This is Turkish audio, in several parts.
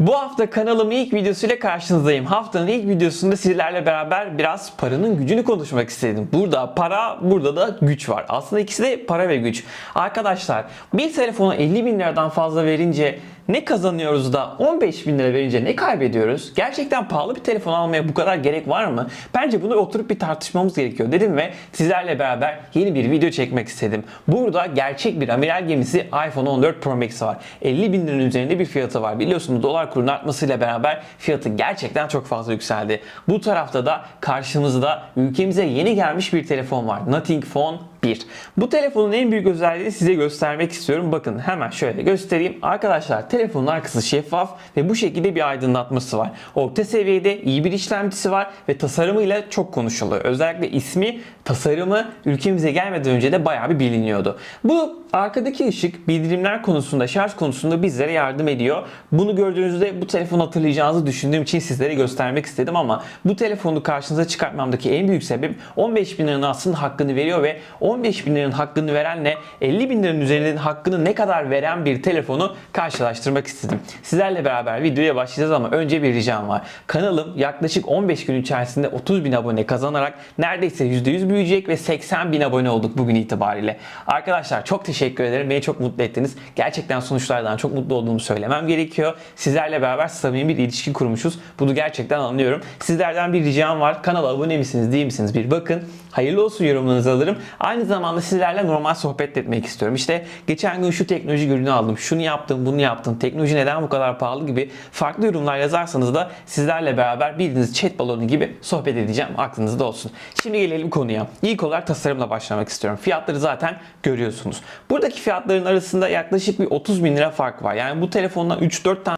Bu hafta kanalımın ilk videosuyla karşınızdayım. Haftanın ilk videosunda sizlerle beraber biraz paranın gücünü konuşmak istedim. Burada para, burada da güç var. Aslında ikisi de para ve güç. Arkadaşlar bir telefona 50 bin liradan fazla verince ne kazanıyoruz da 15 bin lira verince ne kaybediyoruz? Gerçekten pahalı bir telefon almaya bu kadar gerek var mı? Bence bunu oturup bir tartışmamız gerekiyor dedim ve sizlerle beraber yeni bir video çekmek istedim. Burada gerçek bir amiral gemisi iPhone 14 Pro Max var. 50 bin liranın üzerinde bir fiyatı var. Biliyorsunuz dolar kurunun artmasıyla beraber fiyatı gerçekten çok fazla yükseldi. Bu tarafta da karşımızda ülkemize yeni gelmiş bir telefon var. Nothing Phone 1. Bu telefonun en büyük özelliğini size göstermek istiyorum. Bakın hemen şöyle göstereyim. Arkadaşlar telefonun arkası şeffaf ve bu şekilde bir aydınlatması var. Orta seviyede iyi bir işlemcisi var ve tasarımıyla çok konuşuluyor. Özellikle ismi, tasarımı ülkemize gelmeden önce de bayağı bir biliniyordu. Bu arkadaki ışık bildirimler konusunda, şarj konusunda bizlere yardım ediyor. Bunu gördüğünüzde bu telefonu hatırlayacağınızı düşündüğüm için sizlere göstermek istedim ama bu telefonu karşınıza çıkartmamdaki en büyük sebep 15 bin liranın aslında hakkını veriyor ve 15 bin liranın hakkını verenle 50 bin liranın üzerinde hakkını ne kadar veren bir telefonu karşılaştırmak istedim. Sizlerle beraber videoya başlayacağız ama önce bir ricam var. Kanalım yaklaşık 15 gün içerisinde 30 bin abone kazanarak neredeyse %100 büyüyecek ve 80 bin abone olduk bugün itibariyle. Arkadaşlar çok teşekkür ederim. Beni çok mutlu ettiniz. Gerçekten sonuçlardan çok mutlu olduğumu söylemem gerekiyor. Sizlerle beraber samimi bir ilişki kurmuşuz. Bunu gerçekten anlıyorum. Sizlerden bir ricam var. Kanala abone misiniz değil misiniz bir bakın. Hayırlı olsun yorumlarınızı alırım. Aynı zamanda sizlerle normal sohbet etmek istiyorum. İşte geçen gün şu teknoloji ürünü aldım. Şunu yaptım, bunu yaptım. Teknoloji neden bu kadar pahalı gibi farklı yorumlar yazarsanız da sizlerle beraber bildiğiniz chat balonu gibi sohbet edeceğim. Aklınızda olsun. Şimdi gelelim konuya. İlk olarak tasarımla başlamak istiyorum. Fiyatları zaten görüyorsunuz. Buradaki fiyatların arasında yaklaşık bir 30 bin lira fark var. Yani bu telefondan 3-4 tane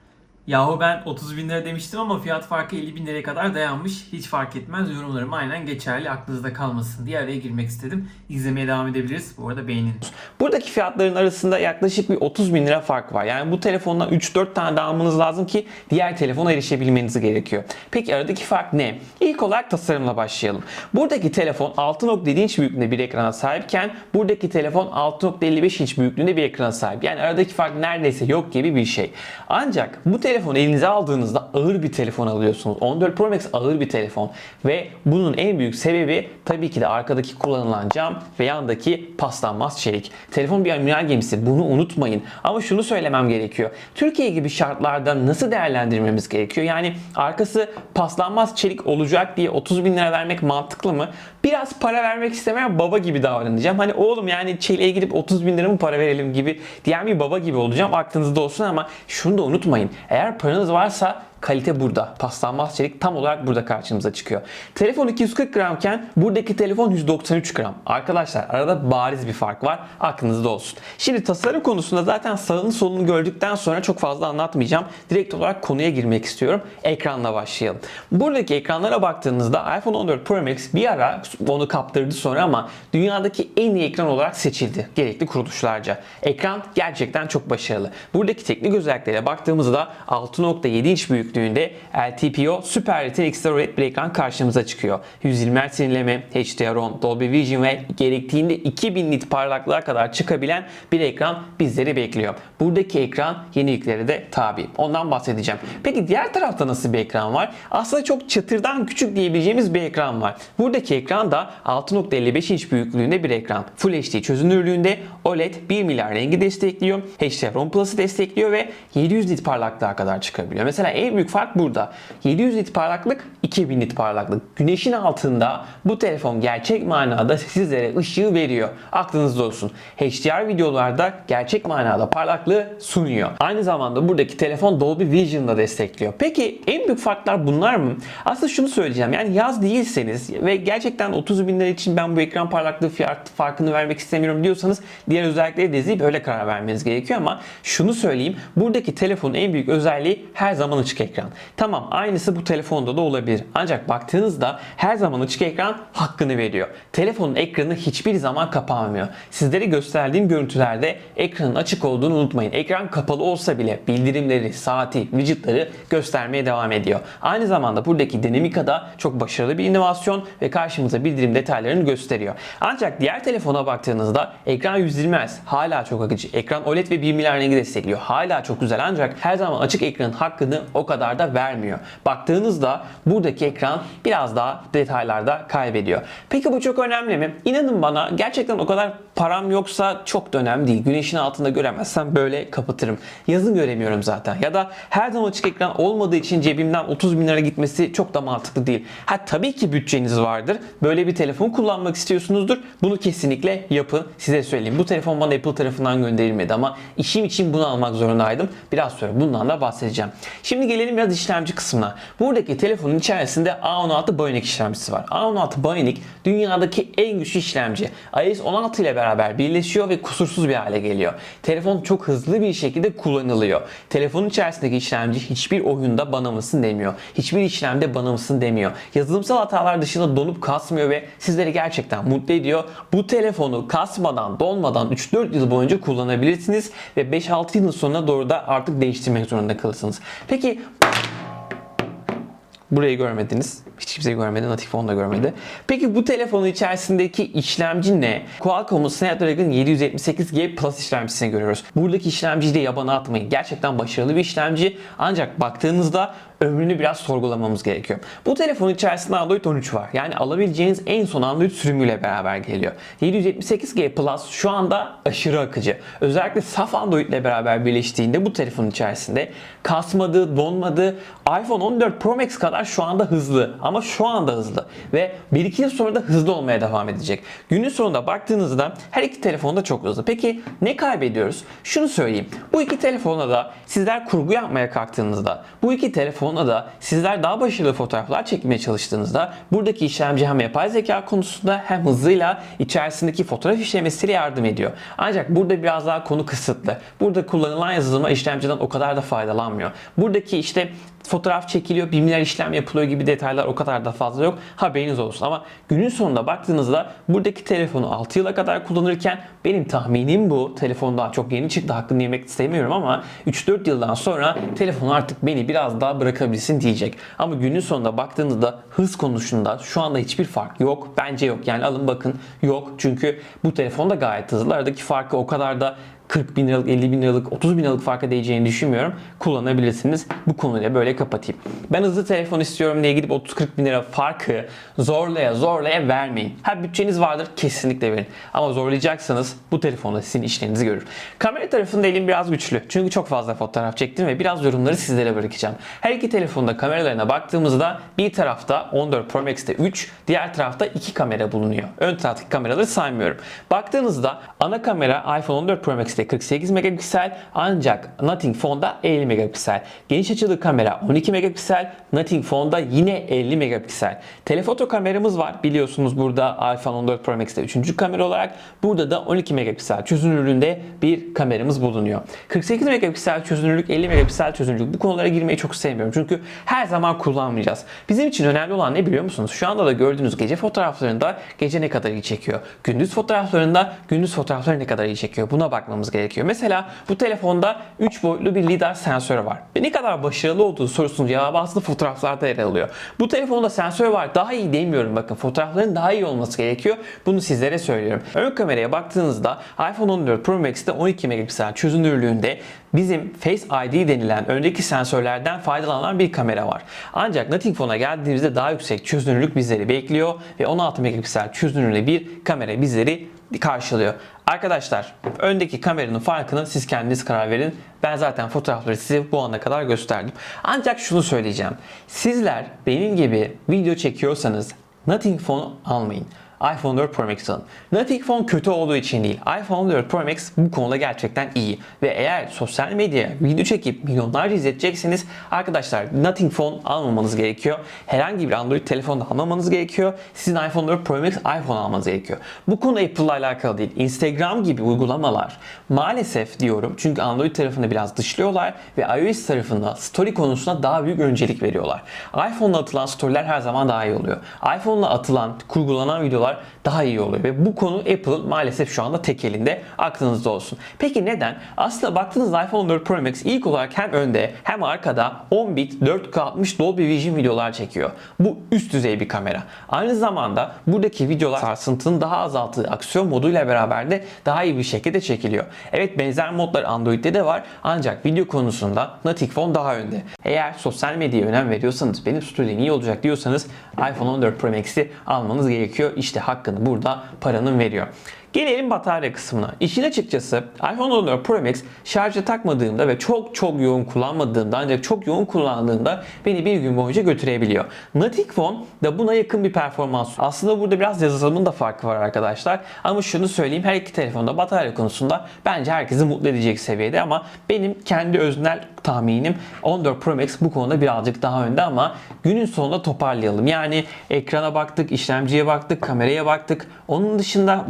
Yahu ben 30 bin lira demiştim ama fiyat farkı 50 bin liraya kadar dayanmış. Hiç fark etmez. Yorumlarım aynen geçerli. Aklınızda kalmasın diye araya girmek istedim. İzlemeye devam edebiliriz. Bu arada beğenin. Buradaki fiyatların arasında yaklaşık bir 30 bin lira fark var. Yani bu telefondan 3-4 tane daha almanız lazım ki diğer telefona erişebilmeniz gerekiyor. Peki aradaki fark ne? İlk olarak tasarımla başlayalım. Buradaki telefon 6.7 inç büyüklüğünde bir ekrana sahipken buradaki telefon 6.55 inç büyüklüğünde bir ekrana sahip. Yani aradaki fark neredeyse yok gibi bir şey. Ancak bu telefonu elinize aldığınızda ağır bir telefon alıyorsunuz. 14 Pro Max ağır bir telefon ve bunun en büyük sebebi tabii ki de arkadaki kullanılan cam ve yandaki paslanmaz çelik. Telefon bir amiral gemisi bunu unutmayın. Ama şunu söylemem gerekiyor. Türkiye gibi şartlarda nasıl değerlendirmemiz gerekiyor? Yani arkası paslanmaz çelik olacak diye 30 bin lira vermek mantıklı mı? Biraz para vermek istemeyen baba gibi davranacağım. Hani oğlum yani çeliğe gidip 30 bin lira mı para verelim gibi diyen bir baba gibi olacağım. Aklınızda olsun ama şunu da unutmayın. Eğer paranız varsa kalite burada. Paslanmaz çelik tam olarak burada karşımıza çıkıyor. Telefon 240 gramken buradaki telefon 193 gram. Arkadaşlar arada bariz bir fark var. Aklınızda olsun. Şimdi tasarım konusunda zaten sağını solunu gördükten sonra çok fazla anlatmayacağım. Direkt olarak konuya girmek istiyorum. Ekranla başlayalım. Buradaki ekranlara baktığınızda iPhone 14 Pro Max bir ara onu kaptırdı sonra ama dünyadaki en iyi ekran olarak seçildi. Gerekli kuruluşlarca. Ekran gerçekten çok başarılı. Buradaki teknik özelliklere baktığımızda 6.7 inç büyüklüğünde LTPO Super Retina OLED bir ekran karşımıza çıkıyor. 120 Hz yenileme, HDR10, Dolby Vision ve gerektiğinde 2000 nit parlaklığa kadar çıkabilen bir ekran bizleri bekliyor. Buradaki ekran yeniliklere de tabi. Ondan bahsedeceğim. Peki diğer tarafta nasıl bir ekran var? Aslında çok çatırdan küçük diyebileceğimiz bir ekran var. Buradaki ekran da 6.55 inç büyüklüğünde bir ekran. Full HD çözünürlüğünde OLED 1 milyar rengi destekliyor. HDR10 Plus'ı destekliyor ve 700 nit parlaklığa kadar çıkabiliyor. Mesela en büyük fark burada. 700 nit parlaklık, 2000 nit parlaklık. Güneşin altında bu telefon gerçek manada sizlere ışığı veriyor. Aklınızda olsun. HDR videolarda gerçek manada parlaklığı sunuyor. Aynı zamanda buradaki telefon Dolby Vision'da destekliyor. Peki en büyük farklar bunlar mı? Aslında şunu söyleyeceğim. Yani yaz değilseniz ve gerçekten 30 bin lira için ben bu ekran parlaklığı fiyat farkını vermek istemiyorum diyorsanız diğer özellikleri de izleyip öyle karar vermeniz gerekiyor ama şunu söyleyeyim. Buradaki telefonun en büyük özelliği her zaman açık ekran. Tamam aynısı bu telefonda da olabilir. Ancak baktığınızda her zaman açık ekran hakkını veriyor. Telefonun ekranı hiçbir zaman kapanmıyor. Sizlere gösterdiğim görüntülerde ekranın açık olduğunu unutmayın. Ekran kapalı olsa bile bildirimleri, saati, widgetları göstermeye devam ediyor. Aynı zamanda buradaki Dynamica'da çok başarılı bir inovasyon ve karşımıza bildirim detaylarını gösteriyor. Ancak diğer telefona baktığınızda ekran 120 Hz hala çok akıcı. Ekran OLED ve 1 milyar rengi destekliyor. Hala çok güzel ancak her zaman açık ekranın hakkını o kadar da vermiyor. Baktığınızda buradaki ekran biraz daha detaylarda kaybediyor. Peki bu çok önemli mi? İnanın bana gerçekten o kadar param yoksa çok da önemli değil. Güneşin altında göremezsem böyle kapatırım. Yazın göremiyorum zaten. Ya da her zaman açık ekran olmadığı için cebimden 30 bin lira gitmesi çok da mantıklı değil. Ha tabii ki bütçeniz vardır. Böyle bir telefon kullanmak istiyorsunuzdur. Bunu kesinlikle yapın. Size söyleyeyim. Bu telefon bana Apple tarafından gönderilmedi ama işim için bunu almak zorundaydım. Biraz sonra bundan da bahsedeceğim. Şimdi gelelim biraz işlemci kısmına. Buradaki telefonun içerisinde A16 Bionic işlemcisi var. A16 Bionic dünyadaki en güçlü işlemci. iOS 16 ile beraber birleşiyor ve kusursuz bir hale geliyor. Telefon çok hızlı bir şekilde kullanılıyor. Telefonun içerisindeki işlemci hiçbir oyunda bana mısın demiyor. Hiçbir işlemde bana mısın demiyor. Yazılımsal hatalar dışında donup kasmıyor ve sizleri gerçekten mutlu ediyor. Bu telefonu kasmadan, donmadan 3-4 yıl boyunca kullanabilirsiniz ve 5-6 yılın sonuna doğru da artık değiştirmek zorunda kalırsınız. Peki Burayı görmediniz. Hiç kimse görmedi. Natif onu da görmedi. Peki bu telefonun içerisindeki işlemci ne? Qualcomm'un Snapdragon 778G Plus işlemcisini görüyoruz. Buradaki işlemciyi de yabana atmayın. Gerçekten başarılı bir işlemci. Ancak baktığınızda ömrünü biraz sorgulamamız gerekiyor. Bu telefonun içerisinde Android 13 var. Yani alabileceğiniz en son Android sürümüyle beraber geliyor. 778G Plus şu anda aşırı akıcı. Özellikle saf Android ile beraber birleştiğinde bu telefonun içerisinde kasmadı, donmadı. iPhone 14 Pro Max kadar şu anda hızlı ama şu anda hızlı ve 1-2 yıl sonra da hızlı olmaya devam edecek. Günün sonunda baktığınızda her iki telefon da çok hızlı. Peki ne kaybediyoruz? Şunu söyleyeyim. Bu iki telefonla da sizler kurgu yapmaya kalktığınızda, bu iki telefonla da sizler daha başarılı fotoğraflar çekmeye çalıştığınızda buradaki işlemci hem yapay zeka konusunda hem hızıyla içerisindeki fotoğraf işlemesiyle yardım ediyor. Ancak burada biraz daha konu kısıtlı. Burada kullanılan yazılıma işlemciden o kadar da faydalanmıyor. Buradaki işte fotoğraf çekiliyor, bilimler işlem yapılıyor gibi detaylar o kadar da fazla yok. Haberiniz olsun. Ama günün sonunda baktığınızda buradaki telefonu 6 yıla kadar kullanırken benim tahminim bu. Telefon daha çok yeni çıktı. Hakkını yemek istemiyorum ama 3-4 yıldan sonra telefon artık beni biraz daha bırakabilsin diyecek. Ama günün sonunda baktığınızda hız konusunda şu anda hiçbir fark yok. Bence yok. Yani alın bakın yok. Çünkü bu telefon da gayet hızlı. Aradaki farkı o kadar da 40 bin liralık, 50 bin liralık, 30 bin liralık farka değeceğini düşünmüyorum. Kullanabilirsiniz. Bu konuyla böyle kapatayım. Ben hızlı telefon istiyorum diye gidip 30-40 bin lira farkı zorlaya zorlaya vermeyin. Ha bütçeniz vardır kesinlikle verin. Ama zorlayacaksanız bu telefonda sizin işlerinizi görür. Kamera tarafında elim biraz güçlü. Çünkü çok fazla fotoğraf çektim ve biraz yorumları sizlere bırakacağım. Her iki telefonda kameralarına baktığımızda bir tarafta 14 Pro Max'te 3, diğer tarafta 2 kamera bulunuyor. Ön taraftaki kameraları saymıyorum. Baktığınızda ana kamera iPhone 14 Pro Max'te 48 megapiksel ancak Nothing Phone'da 50 megapiksel. Geniş açılı kamera 12 megapiksel, Nothing Phone'da yine 50 megapiksel. Telefoto kameramız var. Biliyorsunuz burada iPhone 14 Pro Max'te 3. kamera olarak burada da 12 megapiksel çözünürlüğünde bir kameramız bulunuyor. 48 megapiksel çözünürlük, 50 megapiksel çözünürlük bu konulara girmeyi çok sevmiyorum. Çünkü her zaman kullanmayacağız. Bizim için önemli olan ne biliyor musunuz? Şu anda da gördüğünüz gece fotoğraflarında gece ne kadar iyi çekiyor. Gündüz fotoğraflarında gündüz fotoğrafları ne kadar iyi çekiyor. Buna bakmamız gerekiyor. Mesela bu telefonda 3 boyutlu bir lidar sensörü var. Ve ne kadar başarılı olduğu sorusunun cevabı aslında fotoğraflarda yer alıyor. Bu telefonda sensör var. Daha iyi demiyorum bakın. Fotoğrafların daha iyi olması gerekiyor. Bunu sizlere söylüyorum. Ön kameraya baktığınızda iPhone 14 Pro Max'te 12 megapiksel çözünürlüğünde bizim Face ID denilen öndeki sensörlerden faydalanan bir kamera var. Ancak Nothing Phone'a geldiğimizde daha yüksek çözünürlük bizleri bekliyor ve 16 megapiksel çözünürlüğü bir kamera bizleri karşılıyor. Arkadaşlar öndeki kameranın farkını siz kendiniz karar verin. Ben zaten fotoğrafları size bu ana kadar gösterdim. Ancak şunu söyleyeceğim. Sizler benim gibi video çekiyorsanız Nothing Phone almayın. iPhone 4 Pro Max alın. Nothing Phone kötü olduğu için değil. iPhone 4 Pro Max bu konuda gerçekten iyi. Ve eğer sosyal medyaya video çekip milyonlarca izletecekseniz arkadaşlar Nothing Phone almamanız gerekiyor. Herhangi bir Android telefon da almamanız gerekiyor. Sizin iPhone 4 Pro Max iPhone almanız gerekiyor. Bu konu Apple'la alakalı değil. Instagram gibi uygulamalar maalesef diyorum çünkü Android tarafını biraz dışlıyorlar ve iOS tarafında story konusunda daha büyük öncelik veriyorlar. iPhone'la atılan storyler her zaman daha iyi oluyor. iPhone'la atılan, kurgulanan videolar daha iyi oluyor ve bu konu Apple'ın maalesef şu anda tek elinde. Aklınızda olsun. Peki neden? Aslında baktığınızda iPhone 4 Pro Max ilk olarak hem önde hem arkada 10 bit 4K 60 Dolby Vision videolar çekiyor. Bu üst düzey bir kamera. Aynı zamanda buradaki videolar sarsıntının daha azalttığı aksiyon moduyla beraber de daha iyi bir şekilde çekiliyor. Evet benzer modlar Android'de de var ancak video konusunda Nothing Phone daha önde. Eğer sosyal medyaya önem veriyorsanız benim story'im iyi olacak diyorsanız iPhone 14 Pro Max'i almanız gerekiyor. İşte hakkını burada paranın veriyor. Gelelim batarya kısmına. İşin açıkçası iPhone 14 Pro Max şarja takmadığımda ve çok çok yoğun kullanmadığımda ancak çok yoğun kullandığımda beni bir gün boyunca götürebiliyor. Nothing Phone da buna yakın bir performans. Aslında burada biraz yazılımın da farkı var arkadaşlar. Ama şunu söyleyeyim her iki telefonda batarya konusunda bence herkesi mutlu edecek seviyede ama benim kendi öznel tahminim 14 Pro Max bu konuda birazcık daha önde ama günün sonunda toparlayalım. Yani ekrana baktık, işlemciye baktık, kameraya baktık. Onun dışında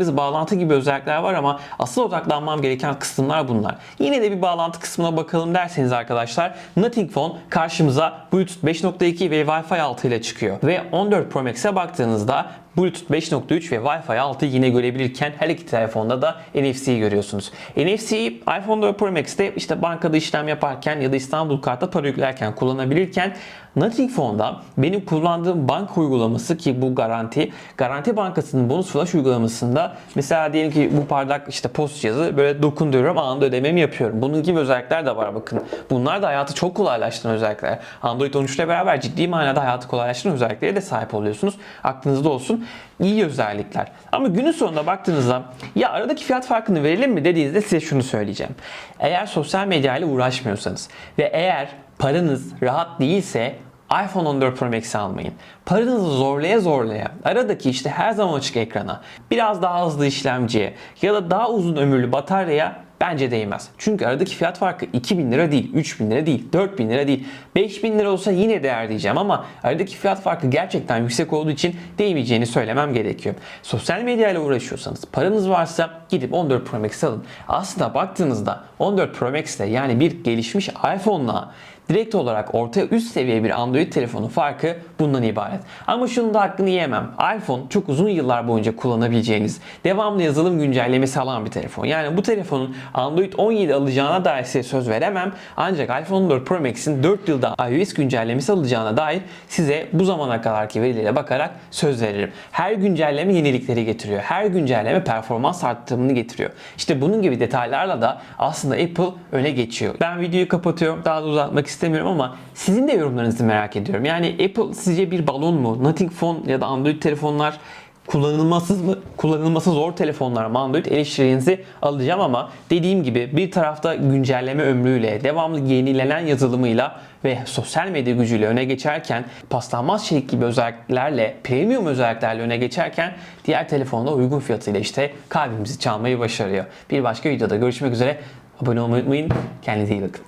bakabileceğimiz bağlantı gibi özellikler var ama asıl odaklanmam gereken kısımlar bunlar. Yine de bir bağlantı kısmına bakalım derseniz arkadaşlar Nothing Phone karşımıza Bluetooth 5.2 ve Wi-Fi 6 ile çıkıyor. Ve 14 Pro Max'e baktığınızda Bluetooth 5.3 ve Wi-Fi 6 yine görebilirken her iki telefonda da NFC'yi görüyorsunuz. NFC'yi iPhone 4 Pro Max'te işte bankada işlem yaparken ya da İstanbul Kart'ta para yüklerken kullanabilirken Nothing Phone'da benim kullandığım banka uygulaması ki bu garanti, Garanti Bankası'nın bonus flash uygulamasında mesela diyelim ki bu bardak işte post cihazı böyle dokunduruyorum anında ödememi yapıyorum. Bunun gibi özellikler de var bakın. Bunlar da hayatı çok kolaylaştıran özellikler. Android 13 ile beraber ciddi manada hayatı kolaylaştıran özelliklere de sahip oluyorsunuz. Aklınızda olsun. İyi özellikler. Ama günün sonunda baktığınızda ya aradaki fiyat farkını verelim mi dediğinizde size şunu söyleyeceğim. Eğer sosyal medya ile uğraşmıyorsanız ve eğer paranız rahat değilse iPhone 14 Pro Max almayın. Paranızı zorlaya zorlaya aradaki işte her zaman açık ekrana, biraz daha hızlı işlemciye ya da daha uzun ömürlü bataryaya bence değmez. Çünkü aradaki fiyat farkı 2000 lira değil, 3000 lira değil, 4000 lira değil. 5000 lira olsa yine değer diyeceğim ama aradaki fiyat farkı gerçekten yüksek olduğu için değmeyeceğini söylemem gerekiyor. Sosyal medya ile uğraşıyorsanız, paranız varsa gidip 14 Pro Max alın. Aslında baktığınızda 14 Pro Max ile yani bir gelişmiş iPhone'la direkt olarak ortaya üst seviye bir Android telefonu farkı bundan ibaret. Ama şunu da hakkını yemem. iPhone çok uzun yıllar boyunca kullanabileceğiniz, devamlı yazılım güncellemesi alan bir telefon. Yani bu telefonun Android 17 alacağına dair size söz veremem. Ancak iPhone 14 Pro Max'in 4 yılda iOS güncellemesi alacağına dair size bu zamana kadarki verilere bakarak söz veririm. Her güncelleme yenilikleri getiriyor. Her güncelleme performans arttırımını getiriyor. İşte bunun gibi detaylarla da aslında Apple öne geçiyor. Ben videoyu kapatıyorum. Daha da uzatmak istemiyorum ama sizin de yorumlarınızı merak ediyorum. Yani Apple sizce bir balon mu? Nothing Phone ya da Android telefonlar kullanılmasız mı kullanılması zor telefonlar mı Android eleştirinizi alacağım ama dediğim gibi bir tarafta güncelleme ömrüyle devamlı yenilenen yazılımıyla ve sosyal medya gücüyle öne geçerken paslanmaz çelik gibi özelliklerle premium özelliklerle öne geçerken diğer telefonda uygun fiyatıyla işte kalbimizi çalmayı başarıyor. Bir başka videoda görüşmek üzere. Abone olmayı unutmayın. Kendinize iyi bakın.